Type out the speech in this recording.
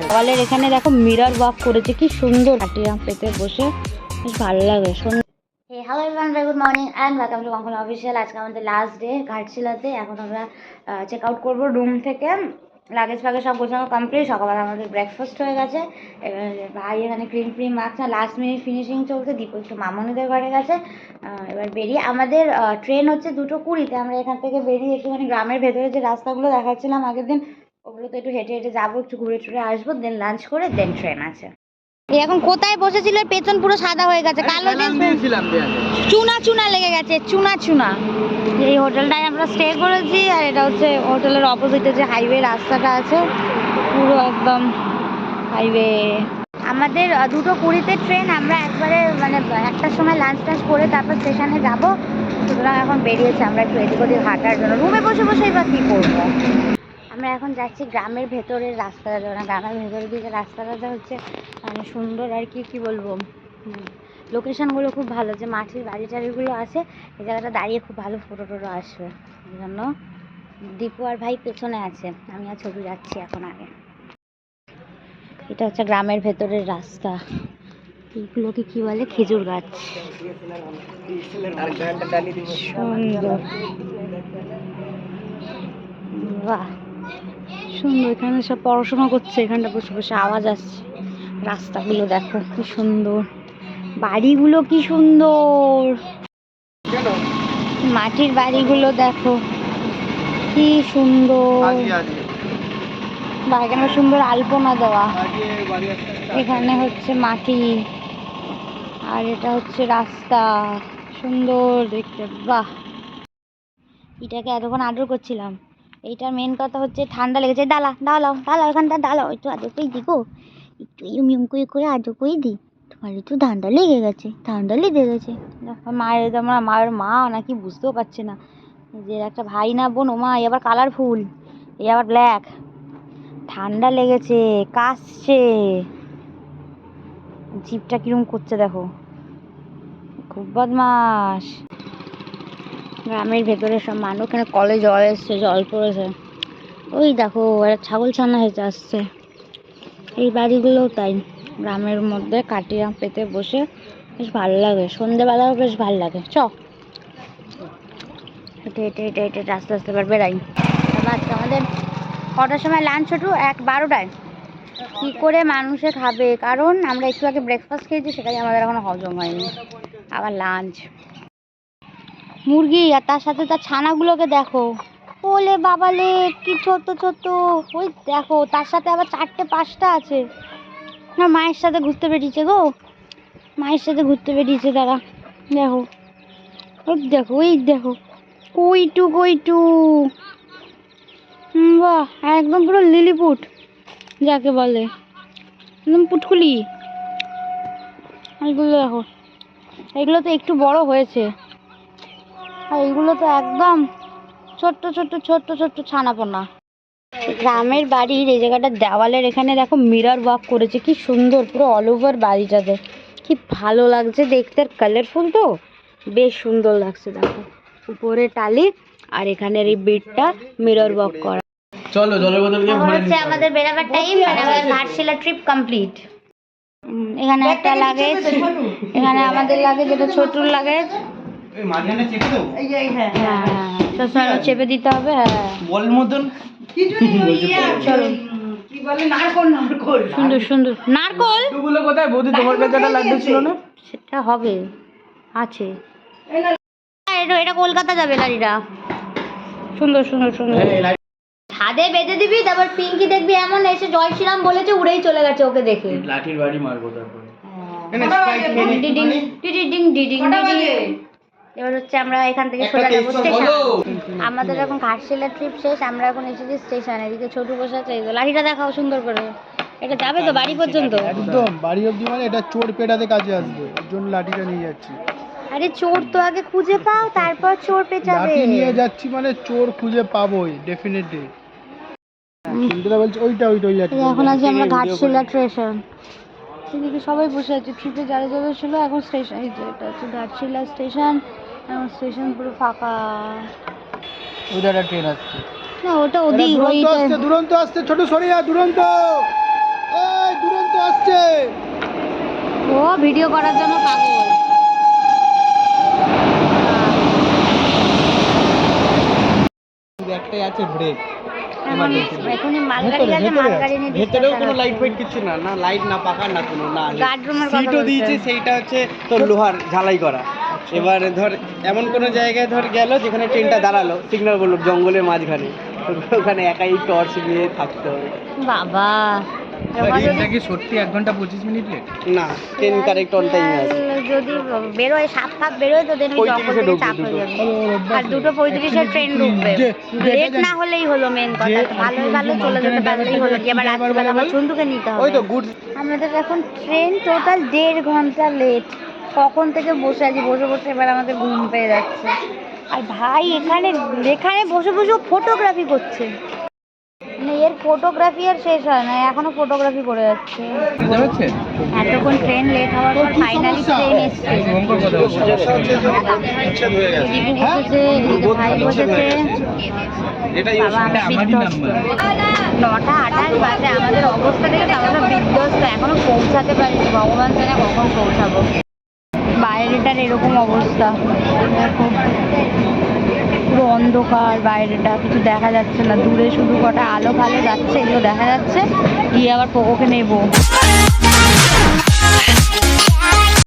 দেওয়ালের এখানে দেখো মিরর ওয়াক করেছে, কি সুন্দর হাটিয়া পেতে বসে, বেশ ভালো লাগে hello everyone very good morning and welcome to Kankan official আজকে আমাদের লাস্ট ডে ঘাটশিলাতে এখন আমরা চেক আউট করব রুম থেকে। লাগেজ ফাগেজ সব গোছানো কমপ্লিট সকালবেলা আমাদের ব্রেকফাস্ট হয়ে গেছে। এবার ভাই এখানে ক্রিম ফ্রিম মাখছে লাস্ট মিনিট ফিনিশিং চলছে দীপক একটু মামনিদের ঘরে গেছে। এবার বেরিয়ে আমাদের ট্রেন হচ্ছে দুটো কুড়িতে, আমরা এখান থেকে বেরিয়ে একটুখানি গ্রামের ভেতরে যে রাস্তাগুলো দেখাচ্ছিলাম আগের দিন ওগুলো তো একটু হেঁটে হেঁটে যাব, একটু ঘুরে টুরে আসব দেন লাঞ্চ করে দেন ট্রেন আছে। এখন কোথায় বসেছিল? পেছন পুরো সাদা হয়ে গেছে কালো চুনা চুনা লেগে গেছে চুনা চুনা। এই হোটেলটায় আমরা স্টে করেছি আর এটা হচ্ছে হোটেলের অপোজিটে যে হাইওয়ে রাস্তাটা আছে পুরো একদম হাইওয়ে আমাদের দুটো কুড়িতে ট্রেন আমরা একবারে মানে একটার সময় লাঞ্চ টাঞ্চ করে তারপর স্টেশনে যাব। সুতরাং এখন বেরিয়েছে আমরা একটু এদিক ওদিক হাঁটার জন্য। রুমে বসে বসেই বা কী করব? আমরা এখন যাচ্ছি গ্রামের ভেতরের রাস্তাটা মানে গ্রামের ভেতরের দিকে রাস্তাটা হচ্ছে মানে সুন্দর আর কি কি বলব? লোকেশনগুলো খুব ভালো, যে মাটির বাড়ি টাড়িগুলো আছে, এই জায়গাটা দাঁড়িয়ে খুব ভালো ফটো টটো আসবে। এই জন্য দীপু আর ভাই পেছনে আছে, আমি আর ছবি যাচ্ছি এখন আগে। এটা হচ্ছে গ্রামের ভেতরের রাস্তা। এইগুলোকে কি বলে? খেজুর গাছ। সুন্দর। বাহ। সুন্দর এখানে সব পড়াশোনা করছে এখানটা বসে বসে আওয়াজ আসছে। রাস্তাগুলো দেখো কি সুন্দর। বাড়িগুলো কি সুন্দর। মাটির বাড়িগুলো দেখো কি সুন্দর। বা সুন্দর আলপনা দেওয়া। এখানে হচ্ছে মাটি। আর এটা হচ্ছে রাস্তা। সুন্দর দেখতে বাহ। এটাকে এতক্ষণ আদর করছিলাম। এইটার মেন কথা হচ্ছে ঠান্ডা লেগেছে। ডালা ডালাও ডালাও এখানটা ডালাও একটু আদর করে গো। একটু ইউম ইউম করে করে আদর করে দিই। তোমার একটু ঠান্ডা লেগে গেছে, ঠান্ডা লেগে গেছে। মায়ের তোমরা মায়ের মা নাকি বুঝতেও পারছে না। যে একটা ভাই না, বোন, ও মা এ আবার কালারফুল এ আবার ব্ল্যাক ঠান্ডা লেগেছে, কাশছে। জিপটা কিরম করছে দেখো। খুব বদমাস গ্রামের ভেতরে সব মানুষ এখানে কলে জল এসছে, জল পড়েছে। ওই দেখো একটা ছাগল ছানা হেঁচে আসছে। এই বাড়িগুলোও তাই, গ্রামের মধ্যে কাটিয়া পেতে বসে বেশ ভালো লাগে। সন্ধেবেলাও বেশ ভালো লাগে। চ। হেঁটে হেঁটে হেঁটে হেঁটে আস্তে আস্তে এবার বেড়াই। আজকে আমাদের কটার সময় লাঞ্চ হটু এক, বারোটায়। কী করে মানুষে খাবে? কারণ আমরা একটু আগে ব্রেকফাস্ট খেয়েছি, সেটাই আমাদের এখনও হজম হয়নি। আবার লাঞ্চ মুরগি আর তার সাথে তার ছানাগুলোকে দেখো। ওলে বাবালে কি ছোট ছোট ওই দেখো, তার সাথে আবার চারটে, পাঁচটা আছে। না, মায়ের সাথে ঘুরতে বেরিয়েছে গো। মায়ের সাথে ঘুরতে বেরিয়েছে তারা। দেখো। ওই দেখো ওই দেখো। কইটু কইটু বাহ একদম পুরো লিলিপুট, যাকে বলে। একদম পুটকুলি। এইগুলো দেখো। এগুলো তো একটু বড় হয়েছে। আর এইগুলো তো একদম ছোট্ট ছোট্ট ছোট্ট ছোট্ট ছানাপোনা গ্রামের বাড়ির এই জায়গাটা দেওয়ালের এখানে দেখো মিরর ওয়ার্ক করেছে কি সুন্দর পুরো অল ওভার বাড়িটাতে কি ভালো লাগছে দেখতে আর কালারফুল তো বেশ সুন্দর লাগছে দেখো উপরে টালি আর এখানের এই বিটটা মিরর ওয়ার্ক করা চলো জলের বোতল গিয়ে এখন হচ্ছে আমাদের বেরাবার টাইম মানে আমাদের ঘাটশিলা ট্রিপ কমপ্লিট এখানে একটা লাগেজ এখানে আমাদের লাগেজ এটা ছোটুর লাগেজ মাঝখানে চেপে দেবো? হ্যাঁ হ্যাঁ সবসময় চেপে দিতে হবে হ্যাঁ। বল মতন। চলো। সুন্দর সুন্দর। নারকল? লাড্ডুগুলো কোথায়? বৌদি তোমার কাছে একটা লাড্ডু ছিল না? সেটা হবে আছে। হ্যাঁ, এটা এটা কলকাতা যাবে গাড়িটা সুন্দর সুন্দর সুন্দর। ছাদে বেঁধে দিবি তারপর পিঙ্কি দেখবি এমন এসে জয় শ্রীরাম বলেছে উড়েই চলে গেছে ওকে দেখে। লাঠির বাড়ি মারবো তারপরে। ডিডিং ডিডিং ডিডিং ডিডিং। এবার হচ্ছে আমরা এখান থেকে সোজা যাব স্টেশন আমাদের এখন ঘাটশিলা ট্রিপ শেষ আমরা এখন এসেছি স্টেশন এদিকে ছোট বসে আছে লাঠিটা দেখাও সুন্দর করে। এটা যাবে তো বাড়ি পর্যন্ত? একদম বাড়ি অবধি মানে এটা চোর পেটাতে কাজে আসবে এর জন্য লাঠিটা নিয়ে যাচ্ছি। আরে চোর তো আগে খুঁজে পাও তারপর চোর পেঁচাবে। লাঠি নিয়ে যাচ্ছি মানে চোর খুঁজে পাবোই ডেফিনেটলি চিন্তা বলছে ওইটা ওইটা ওই লাঠি এখন আছি আমরা ঘাটশিলা স্টেশন এদিকে সবাই বসে আছে ট্রিপে যারা যারা ছিল এখন স্টেশন এই যে এটা হচ্ছে ঘাটশিলা স্টেশন স্টেশন পুরো ফাঁকা। ওইটা একটা ট্রেন আসছে? না ওটা ওদিক দুরন্ত ওইটা আসছে দুরন্ত আসছে ছোট সরিয়া দুরন্ত। এই দুরন্ত আসছে। ও ভিডিও করার জন্য পাগল। একটাই আছে ব্রেক নিয়ে ভেতরেও কোনো লাইট হচ্ছে। ফাইট কিছু না না লাইট না পাকা না কোনো সিটও দিয়েছে সেইটা হচ্ছে তোর লোহার ঝালাই করা। এবার ধর এমন কোনো জায়গায় ধর গেল যেখানে ট্রেনটা দাঁড়াল সিগন্যাল বলল জঙ্গলের মাঝখানে। ওখানে একাই টর্চ নিয়ে থাকতে হবে। বাবা। এবার সত্যি এক ঘণ্টা পঁচিশ মিনিট লেট না ট্রেন কারেক্ট অন টাইম আছে। যদি বেরোয় বেরোয় তো দেন চাপ হয়ে দুটো। যাবে। আর দুটো পঁয়ত্রিশে ট্রেন ঢুকবে। লেট না হলেই হলো মেন কথা। ভালো ভালো চলে যেতে পারলেই হলো কি আবার রাত্রিবেলা আবার চন্দুকে নিতে ওই তো গুড আমাদের এখন ট্রেন টোটাল দেড় ঘণ্টা লেট কখন থেকে বসে আছি বসে বসে এবার আমাদের ঘুম পেয়ে যাচ্ছে। আর ভাই এখানে এখানে বসে বসে ফটোগ্রাফি করছে। মানে এর ফটোগ্রাফি আর শেষ হয় না এখনও ফটোগ্রাফি করে যাচ্ছে। এতক্ষণ ট্রেন লেট হওয়ার পর ফাইনালি ট্রেন এসছে। ভাই বসেছে নটা আঠাশ বাজে আমাদের অবস্থা দেখে আমরা বিধ্বস্ত এখনও পৌঁছাতে পারিনি ভগবান জানে কখন পৌঁছাবো। বাইরেটার এরকম অবস্থা। পুরো অন্ধকার বাইরেটা, কিছু দেখা যাচ্ছে না। দূরে শুধু কটা আলো ফালো যাচ্ছে, এগুলো দেখা যাচ্ছে। গিয়ে আবার পোকোকে নেব।